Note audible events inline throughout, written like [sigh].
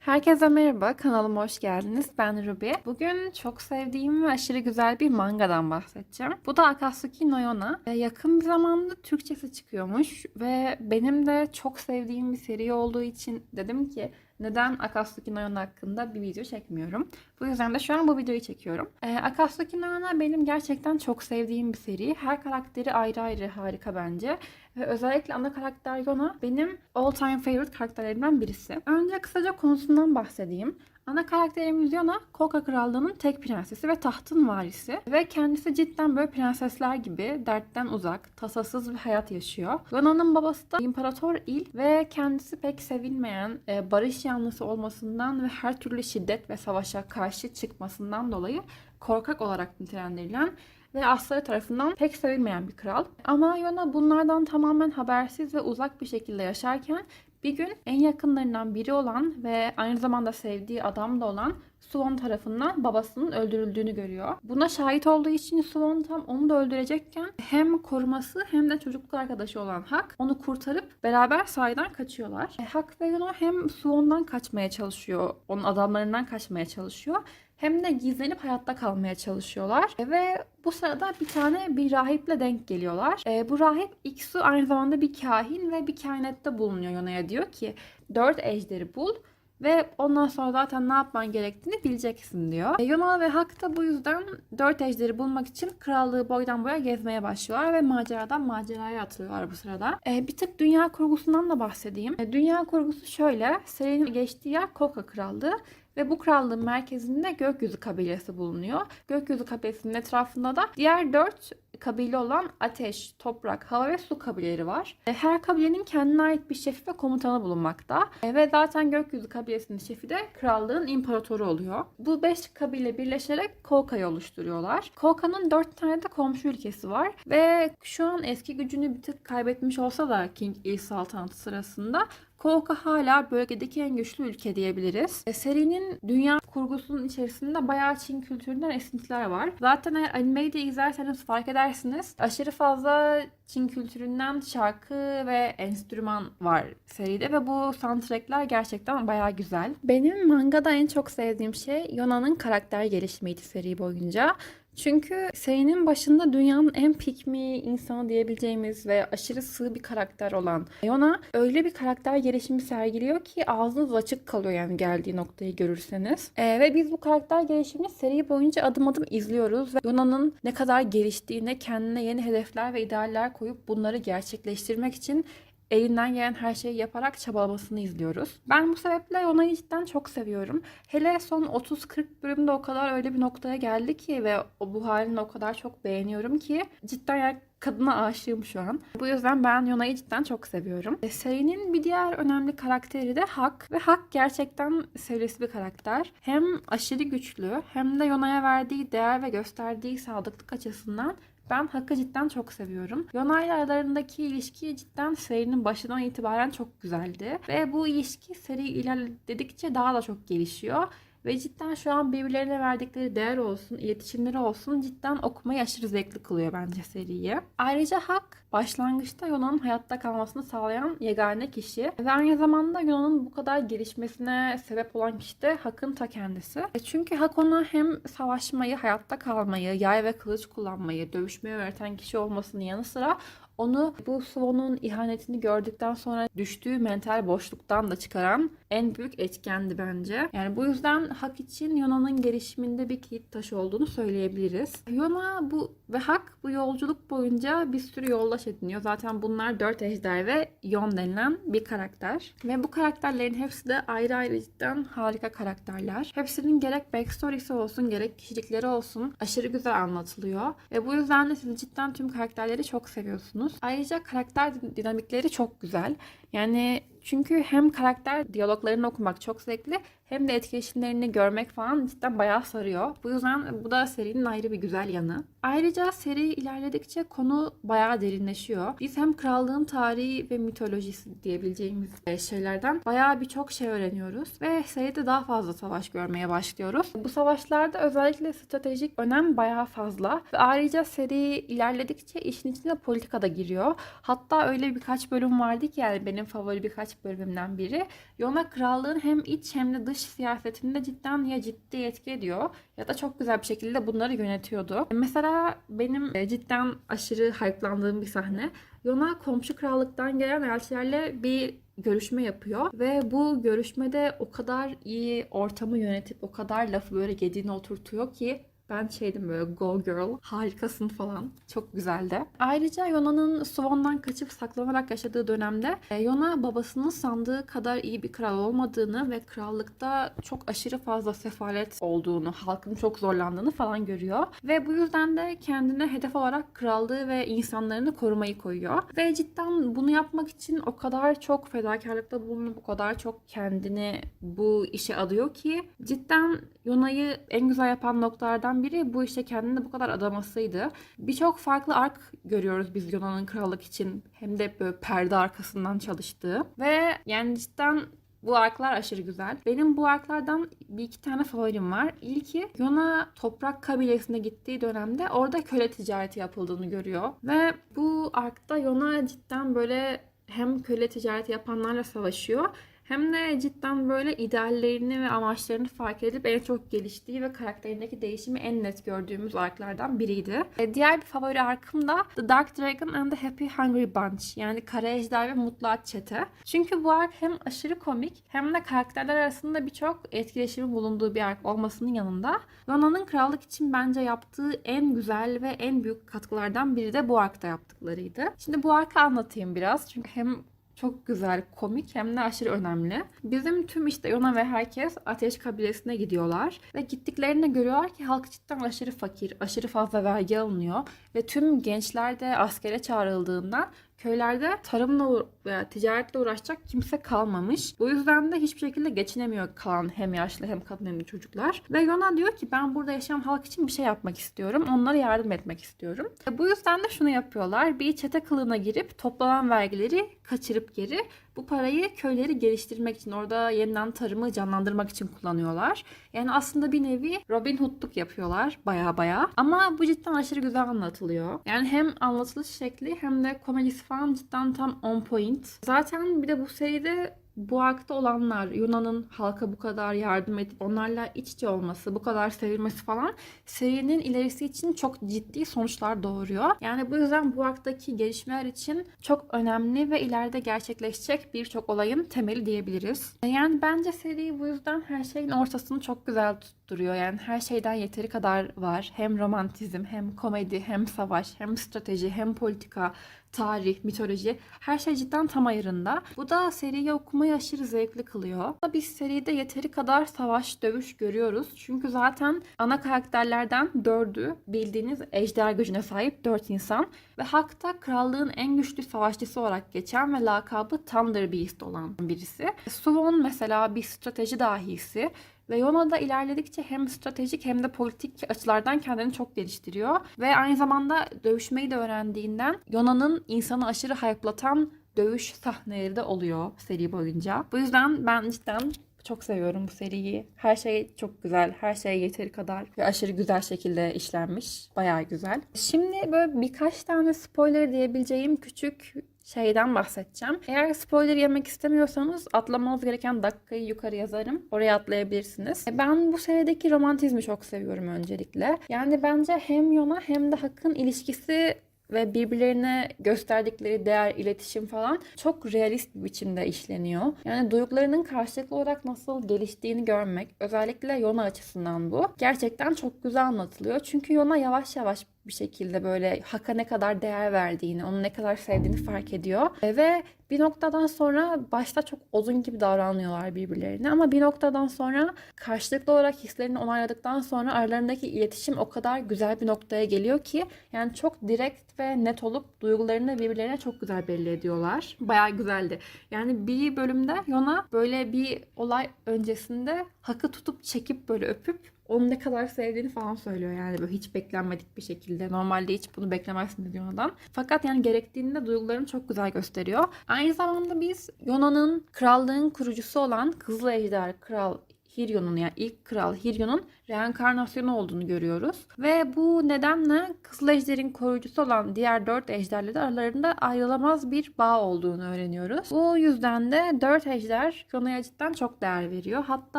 Herkese merhaba, kanalıma hoş geldiniz. Ben Ruby. Bugün çok sevdiğim ve aşırı güzel bir mangadan bahsedeceğim. Bu da Akatsuki no Yona. Ee, Yakın bir zamanda Türkçesi çıkıyormuş ve benim de çok sevdiğim bir seri olduğu için dedim ki neden Akatsuki no Yona hakkında bir video çekmiyorum. Bu yüzden de şu an bu videoyu çekiyorum. Ee, Akatsuki no Yona benim gerçekten çok sevdiğim bir seri. Her karakteri ayrı ayrı harika bence. Ve özellikle ana karakter Yona benim all time favorite karakterlerimden birisi. Önce kısaca konusundan bahsedeyim. Ana karakterimiz Yona, Koka Krallığı'nın tek prensesi ve tahtın varisi. Ve kendisi cidden böyle prensesler gibi dertten uzak, tasasız bir hayat yaşıyor. Yona'nın babası da İmparator İl ve kendisi pek sevilmeyen, e, barış yanlısı olmasından ve her türlü şiddet ve savaşa karşı çıkmasından dolayı korkak olarak nitelendirilen ve asları tarafından pek sevilmeyen bir kral. Ama Yona bunlardan tamamen habersiz ve uzak bir şekilde yaşarken bir gün en yakınlarından biri olan ve aynı zamanda sevdiği adam da olan Swan tarafından babasının öldürüldüğünü görüyor. Buna şahit olduğu için Swan tam onu da öldürecekken hem koruması hem de çocukluk arkadaşı olan Hak onu kurtarıp beraber sahiden kaçıyorlar. E, Hak ve Yuna hem Swan'dan kaçmaya çalışıyor, onun adamlarından kaçmaya çalışıyor hem de gizlenip hayatta kalmaya çalışıyorlar. E, Ve bu sırada bir tane bir rahiple denk geliyorlar. E, bu rahip Iksu aynı zamanda bir kahin ve bir kainette bulunuyor Yona'ya diyor ki dört ejderi bul ve ondan sonra zaten ne yapman gerektiğini bileceksin diyor. E, Yona ve Hak da bu yüzden dört ejderi bulmak için krallığı boydan boya gezmeye başlıyorlar ve maceradan maceraya atılıyorlar bu sırada. E, bir tık dünya kurgusundan da bahsedeyim. E, dünya kurgusu şöyle. Serinin geçtiği yer Koka Krallığı ve bu krallığın merkezinde Gökyüzü kabilesi bulunuyor. Gökyüzü kabilesinin etrafında da diğer dört kabile olan ateş, toprak, hava ve su kabileleri var. E, Her kabilenin kendine ait bir şefi ve komutanı bulunmakta. E, Ve zaten Gökyüzü kabilesinin şefi de krallığın imparatoru oluyor. Bu beş kabile birleşerek Koka'yı oluşturuyorlar. Koka'nın dört tane de komşu ülkesi var. Ve şu an eski gücünü bir tık kaybetmiş olsa da King Il saltanatı sırasında Koka hala bölgedeki en güçlü ülke diyebiliriz. E, serinin dünya kurgusunun içerisinde bayağı Çin kültüründen esintiler var. Zaten eğer animeyi de izlerseniz fark edersiniz. Aşırı fazla Çin kültüründen şarkı ve enstrüman var seride ve bu soundtrackler gerçekten bayağı güzel. Benim mangada en çok sevdiğim şey Yona'nın karakter gelişimiydi seri boyunca. Çünkü serinin başında dünyanın en pikmi insanı diyebileceğimiz ve aşırı sığ bir karakter olan Yona öyle bir karakter gelişimi sergiliyor ki ağzınız açık kalıyor yani geldiği noktayı görürseniz. Ee, ve biz bu karakter gelişimini seri boyunca adım adım izliyoruz ve Yona'nın ne kadar geliştiğine kendine yeni hedefler ve idealler koyup bunları gerçekleştirmek için elinden gelen her şeyi yaparak çabalamasını izliyoruz. Ben bu sebeple Yona'yı cidden çok seviyorum. Hele son 30-40 bölümde o kadar öyle bir noktaya geldi ki ve bu halini o kadar çok beğeniyorum ki cidden yani kadına aşığım şu an. Bu yüzden ben Yona'yı cidden çok seviyorum. E, serinin bir diğer önemli karakteri de Hak ve Hak gerçekten seviyesi bir karakter. Hem aşırı güçlü hem de Yona'ya verdiği değer ve gösterdiği sadıklık açısından ben Hakk'ı cidden çok seviyorum. Yona ile aralarındaki ilişki cidden serinin başından itibaren çok güzeldi. Ve bu ilişki seri ilerledikçe daha da çok gelişiyor. Ve cidden şu an birbirlerine verdikleri değer olsun, iletişimleri olsun cidden okumayı aşırı zevkli kılıyor bence seriyi. Ayrıca Hak başlangıçta Yona'nın hayatta kalmasını sağlayan yegane kişi ve aynı zamanda Yona'nın bu kadar gelişmesine sebep olan kişi de Hak'ın ta kendisi. E Çünkü Hak ona hem savaşmayı, hayatta kalmayı, yay ve kılıç kullanmayı, dövüşmeyi öğreten kişi olmasının yanı sıra onu bu Swan'un ihanetini gördükten sonra düştüğü mental boşluktan da çıkaran en büyük etkendi bence. Yani bu yüzden Hak için Yona'nın gelişiminde bir kilit taşı olduğunu söyleyebiliriz. Yona bu ve Hak bu yolculuk boyunca bir sürü yoldaş ediniyor. Zaten bunlar dört ejder ve Yon denilen bir karakter. Ve bu karakterlerin hepsi de ayrı ayrı cidden harika karakterler. Hepsinin gerek backstory'si olsun gerek kişilikleri olsun aşırı güzel anlatılıyor. Ve bu yüzden de siz cidden tüm karakterleri çok seviyorsunuz. Ayrıca karakter dinamikleri çok güzel. Yani çünkü hem karakter diyaloglarını okumak çok zevkli hem de etkileşimlerini görmek falan cidden bayağı sarıyor. Bu yüzden bu da serinin ayrı bir güzel yanı. Ayrıca seri ilerledikçe konu bayağı derinleşiyor. Biz hem krallığın tarihi ve mitolojisi diyebileceğimiz e, şeylerden bayağı birçok şey öğreniyoruz. Ve seride daha fazla savaş görmeye başlıyoruz. Bu savaşlarda özellikle stratejik önem bayağı fazla. Ve ayrıca seri ilerledikçe işin içine politika da giriyor. Hatta öyle birkaç bölüm vardı ki yani benim favori birkaç bölümümden biri. Yona krallığın hem iç hem de dış siyasetinde cidden ya ciddi etki ediyor ya da çok güzel bir şekilde bunları yönetiyordu. Mesela benim e, cidden aşırı hype'landığım bir sahne. Yona komşu krallıktan gelen elçilerle bir görüşme yapıyor ve bu görüşmede o kadar iyi ortamı yönetip o kadar lafı böyle gediğine oturtuyor ki ben şeydim böyle go girl harikasın falan. Çok güzeldi. Ayrıca Yona'nın Swon'dan kaçıp saklanarak yaşadığı dönemde e, Yona babasının sandığı kadar iyi bir kral olmadığını ve krallıkta çok aşırı fazla sefalet olduğunu, halkın çok zorlandığını falan görüyor. Ve bu yüzden de kendine hedef olarak krallığı ve insanlarını korumayı koyuyor. Ve cidden bunu yapmak için o kadar çok fedakarlıkta bulunup o kadar çok kendini bu işe adıyor ki cidden Yona'yı en güzel yapan noktalardan biri bu işte kendini bu kadar adamasıydı. Birçok farklı ark görüyoruz biz Yona'nın krallık için hem de böyle perde arkasından çalıştığı ve yani cidden bu arklar aşırı güzel. Benim bu arklardan bir iki tane favorim var. İlki Yona toprak kabilesine gittiği dönemde orada köle ticareti yapıldığını görüyor. Ve bu arkta Yona cidden böyle hem köle ticareti yapanlarla savaşıyor hem de cidden böyle ideallerini ve amaçlarını fark edip en çok geliştiği ve karakterindeki değişimi en net gördüğümüz arklardan biriydi. E, Diğer bir favori arkım da The Dark Dragon and the Happy Hungry Bunch. Yani Kara Ejder ve Mutlu At Çete. Çünkü bu ark hem aşırı komik hem de karakterler arasında birçok etkileşimi bulunduğu bir ark olmasının yanında Yona'nın krallık için bence yaptığı en güzel ve en büyük katkılardan biri de bu arkta yaptıklarıydı. Şimdi bu arkı anlatayım biraz. Çünkü hem çok güzel, komik hem de aşırı önemli. Bizim tüm işte Yona ve herkes Ateş kabilesine gidiyorlar. Ve gittiklerinde görüyorlar ki halk cidden aşırı fakir, aşırı fazla vergi alınıyor. Ve tüm gençler de askere çağrıldığından köylerde tarımla veya ticaretle uğraşacak kimse kalmamış. Bu yüzden de hiçbir şekilde geçinemiyor kalan hem yaşlı hem kadın hem çocuklar. Ve Yona diyor ki ben burada yaşayan halk için bir şey yapmak istiyorum. Onlara yardım etmek istiyorum. E bu yüzden de şunu yapıyorlar. Bir çete kılığına girip toplanan vergileri kaçırıp geri bu parayı köyleri geliştirmek için orada yeniden tarımı canlandırmak için kullanıyorlar. Yani aslında bir nevi Robin Hood'luk yapıyorlar baya baya. Ama bu cidden aşırı güzel anlatılıyor. Yani hem anlatılış şekli hem de komedisi falan cidden tam on point. Zaten bir de bu seride bu arkta olanlar, Yunan'ın halka bu kadar yardım edip onlarla iç içe olması, bu kadar sevilmesi falan serinin ilerisi için çok ciddi sonuçlar doğuruyor. Yani bu yüzden bu arktaki gelişmeler için çok önemli ve ileride gerçekleşecek birçok olayın temeli diyebiliriz. Yani bence seri bu yüzden her şeyin ortasını çok güzel tutturuyor. Yani her şeyden yeteri kadar var. Hem romantizm, hem komedi, hem savaş, hem strateji, hem politika, tarih, mitoloji her şey cidden tam ayarında. Bu da seriyi okumayı aşırı zevkli kılıyor. Biz seride yeteri kadar savaş, dövüş görüyoruz. Çünkü zaten ana karakterlerden dördü bildiğiniz ejder gücüne sahip dört insan. Ve Hak'ta krallığın en güçlü savaşçısı olarak geçen ve lakabı Thunder Beast olan birisi. Suwon mesela bir strateji dahisi. Ve Yona da ilerledikçe hem stratejik hem de politik açılardan kendini çok geliştiriyor. Ve aynı zamanda dövüşmeyi de öğrendiğinden Yona'nın insanı aşırı hype'latan dövüş sahneleri de oluyor seri boyunca. Bu yüzden ben cidden çok seviyorum bu seriyi. Her şey çok güzel. Her şey yeteri kadar ve aşırı güzel şekilde işlenmiş. Bayağı güzel. Şimdi böyle birkaç tane spoiler diyebileceğim küçük şeyden bahsedeceğim. Eğer spoiler yemek istemiyorsanız atlamanız gereken dakikayı yukarı yazarım. Oraya atlayabilirsiniz. E, Ben bu serideki romantizmi çok seviyorum öncelikle. Yani bence hem Yona hem de Hak'ın ilişkisi ve birbirlerine gösterdikleri değer, iletişim falan çok realist bir biçimde işleniyor. Yani duygularının karşılıklı olarak nasıl geliştiğini görmek, özellikle Yona açısından bu. Gerçekten çok güzel anlatılıyor. Çünkü Yona yavaş yavaş bir şekilde böyle Hak'a ne kadar değer verdiğini, onu ne kadar sevdiğini fark ediyor. E, Ve bir noktadan sonra başta çok odun gibi davranıyorlar birbirlerine ama bir noktadan sonra karşılıklı olarak hislerini onayladıktan sonra aralarındaki iletişim o kadar güzel bir noktaya geliyor ki yani çok direkt ve net olup duygularını birbirlerine çok güzel belli ediyorlar. Bayağı güzeldi. Yani bir bölümde Yona böyle bir olay öncesinde Hak'ı tutup çekip böyle öpüp onu ne kadar sevdiğini falan söylüyor yani böyle hiç beklenmedik bir şekilde. Normalde hiç bunu beklemezsiniz Yona'dan. Fakat yani gerektiğinde duygularını çok güzel gösteriyor. Aynı zamanda biz Yona'nın krallığın kurucusu olan Kızıl Ejder Kral Hiryon'un yani ilk kral Hiryon'un reenkarnasyonu olduğunu görüyoruz. Ve bu nedenle Kızıl Ejder'in koruyucusu olan diğer dört ejderle de aralarında ayrılamaz bir bağ olduğunu öğreniyoruz. Bu yüzden de dört ejder Yona'ya cidden çok değer veriyor. Hatta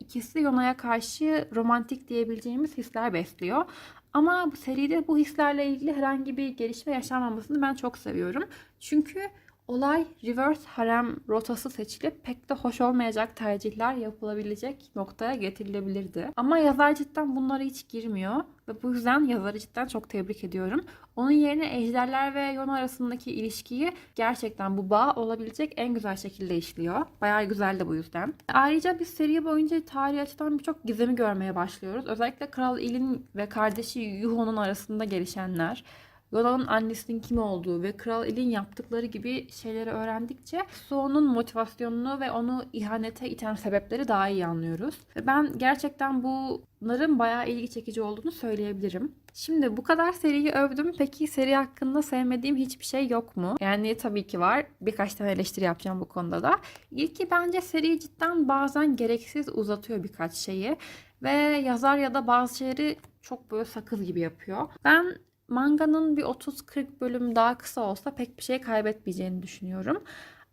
ikisi Yona'ya karşı romantik diyebileceğimiz hisler besliyor. Ama bu seride bu hislerle ilgili herhangi bir gelişme yaşanmamasını ben çok seviyorum. Çünkü olay reverse harem rotası seçilip pek de hoş olmayacak tercihler yapılabilecek noktaya getirilebilirdi. Ama yazar cidden bunlara hiç girmiyor ve bu yüzden yazarı cidden çok tebrik ediyorum. Onun yerine ejderler ve Yona arasındaki ilişkiyi gerçekten bu bağ olabilecek en güzel şekilde işliyor. Bayağı güzel de bu yüzden. Ayrıca biz seri boyunca tarihi açıdan birçok gizemi görmeye başlıyoruz. Özellikle Kral Ilin ve kardeşi Yuho'nun arasında gelişenler. Yona'nın annesinin kim olduğu ve Kral Elin yaptıkları gibi şeyleri öğrendikçe Suo'nun motivasyonunu ve onu ihanete iten sebepleri daha iyi anlıyoruz. Ve ben gerçekten bunların bayağı ilgi çekici olduğunu söyleyebilirim. Şimdi bu kadar seriyi övdüm. Peki seri hakkında sevmediğim hiçbir şey yok mu? Yani tabii ki var. Birkaç tane eleştiri yapacağım bu konuda da. İlki bence seri cidden bazen gereksiz uzatıyor birkaç şeyi. Ve yazar ya da bazı şeyleri çok böyle sakız gibi yapıyor. Ben manganın bir 30-40 bölüm daha kısa olsa pek bir şey kaybetmeyeceğini düşünüyorum.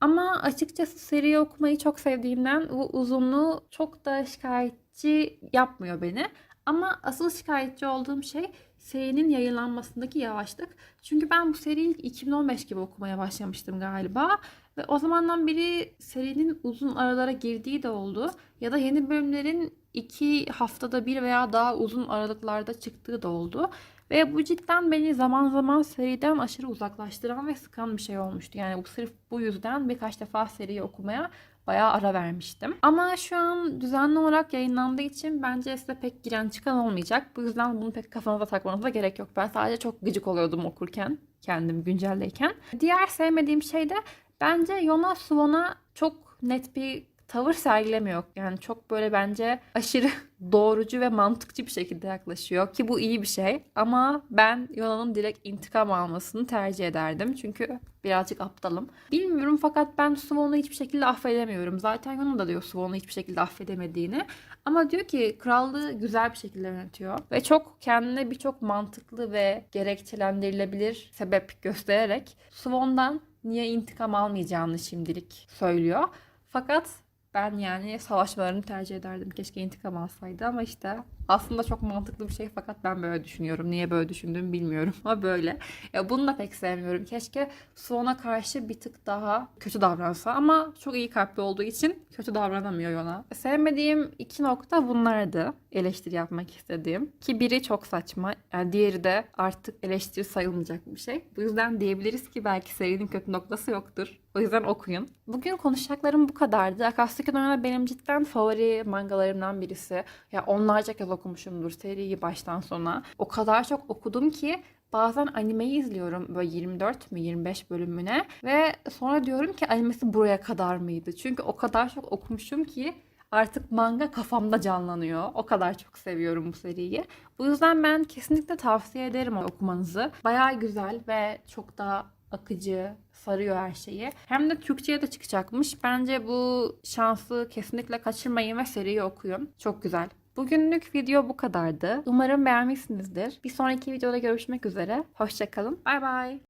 Ama açıkçası seri okumayı çok sevdiğimden bu uzunluğu çok da şikayetçi yapmıyor beni. Ama asıl şikayetçi olduğum şey serinin yayınlanmasındaki yavaşlık. Çünkü ben bu seriyi ilk 2015 gibi okumaya başlamıştım galiba. Ve o zamandan beri serinin uzun aralara girdiği de oldu. Ya da yeni bölümlerin iki haftada bir veya daha uzun aralıklarda çıktığı da oldu. Ve bu cidden beni zaman zaman seriden aşırı uzaklaştıran ve sıkan bir şey olmuştu. Yani bu sırf bu yüzden birkaç defa seriyi okumaya bayağı ara vermiştim. Ama şu an düzenli olarak yayınlandığı için bence size pek giren çıkan olmayacak. Bu yüzden bunu pek kafanıza takmanıza gerek yok. Ben sadece çok gıcık oluyordum okurken, kendim güncelleyken. Diğer sevmediğim şey de bence Yona Suwon'a çok net bir tavır sergilemiyor. Yani çok böyle bence aşırı [laughs] doğrucu ve mantıkçı bir şekilde yaklaşıyor ki bu iyi bir şey. Ama ben Yona'nın direkt intikam almasını tercih ederdim. Çünkü birazcık aptalım. Bilmiyorum fakat ben Suwon'u hiçbir şekilde affedemiyorum. Zaten Yona da diyor Suwon'u hiçbir şekilde affedemediğini. Ama diyor ki krallığı güzel bir şekilde yönetiyor. Ve çok kendine birçok mantıklı ve gerekçelendirilebilir sebep göstererek Suwon'dan niye intikam almayacağını şimdilik söylüyor. Fakat ben yani savaşmalarını tercih ederdim. Keşke intikam alsaydı ama işte aslında çok mantıklı bir şey fakat ben böyle düşünüyorum. Niye böyle düşündüğümü bilmiyorum ama böyle. Ya bunu da pek sevmiyorum. Keşke Suon'a karşı bir tık daha kötü davransa ama çok iyi kalpli olduğu için kötü davranamıyor Yona. Sevmediğim iki nokta bunlardı. Eleştiri yapmak istediğim. Ki biri çok saçma. Yani diğeri de artık eleştiri sayılmayacak bir şey. Bu yüzden diyebiliriz ki belki serinin kötü noktası yoktur. O yüzden okuyun. Bugün konuşacaklarım bu kadardı. Akasaki Noyona benim cidden favori mangalarımdan birisi. Ya onlarca kez okumuşumdur seriyi baştan sona. O kadar çok okudum ki bazen animeyi izliyorum böyle 24 mü 25 bölümüne ve sonra diyorum ki animesi buraya kadar mıydı? Çünkü o kadar çok okumuşum ki artık manga kafamda canlanıyor. O kadar çok seviyorum bu seriyi. Bu yüzden ben kesinlikle tavsiye ederim okumanızı. Bayağı güzel ve çok da akıcı, sarıyor her şeyi. Hem de Türkçe'ye de çıkacakmış. Bence bu şansı kesinlikle kaçırmayın ve seriyi okuyun. Çok güzel. Bugünlük video bu kadardı. Umarım beğenmişsinizdir. Bir sonraki videoda görüşmek üzere. Hoşçakalın. Bay bay.